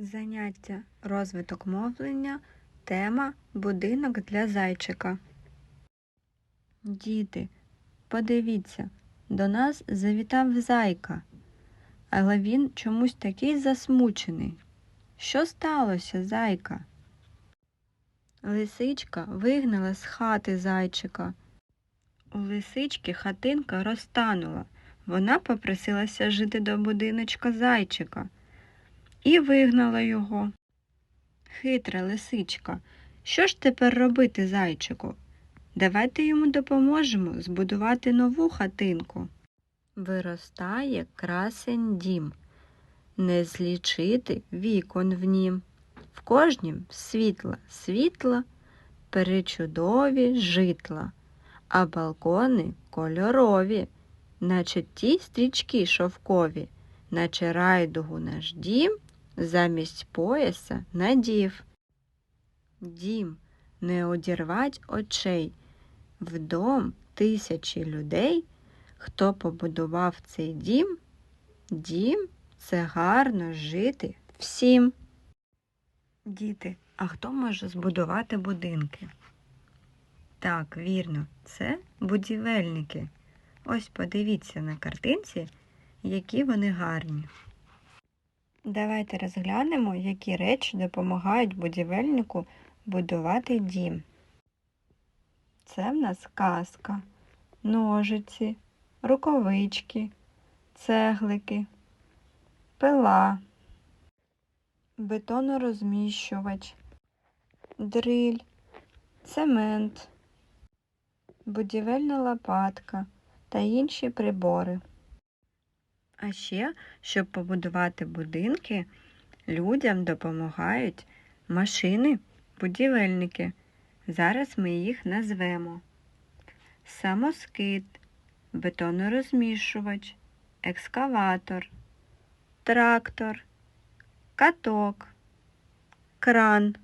Заняття розвиток мовлення. Тема Будинок для зайчика. Діти, подивіться, до нас завітав зайка, але він чомусь такий засмучений. Що сталося, зайка? Лисичка вигнала з хати зайчика. У лисички хатинка розтанула. Вона попросилася жити до будиночка зайчика і вигнала його. Хитра лисичка, що ж тепер робити зайчику? Давайте йому допоможемо збудувати нову хатинку. Виростає красень дім, не злічити вікон в нім. В кожнім світла, світла, перечудові житла, а балкони кольорові, наче ті стрічки шовкові, наче райдугу наш дім замість пояса надів. Дім не одірвать очей, в дом тисячі людей, хто побудував цей дім, дім це гарно жити всім. Діти, а хто може збудувати будинки? Так, вірно, це будівельники. Ось подивіться на картинці, які вони гарні. Давайте розглянемо, які речі допомагають будівельнику будувати дім. Це в нас каска, ножиці, рукавички, цеглики, пила, бетонорозміщувач, дриль, цемент, будівельна лопатка та інші прибори. А ще, щоб побудувати будинки, людям допомагають машини, будівельники. Зараз ми їх назвемо. Самоскид, бетонорозмішувач, екскаватор, трактор, каток, кран.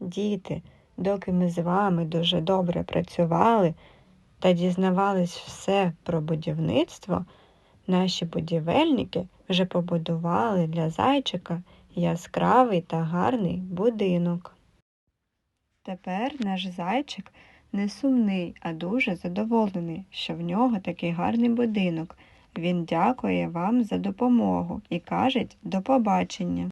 Діти, доки ми з вами дуже добре працювали та дізнавались все про будівництво, наші будівельники вже побудували для зайчика яскравий та гарний будинок. Тепер наш зайчик не сумний, а дуже задоволений, що в нього такий гарний будинок. Він дякує вам за допомогу і каже до побачення.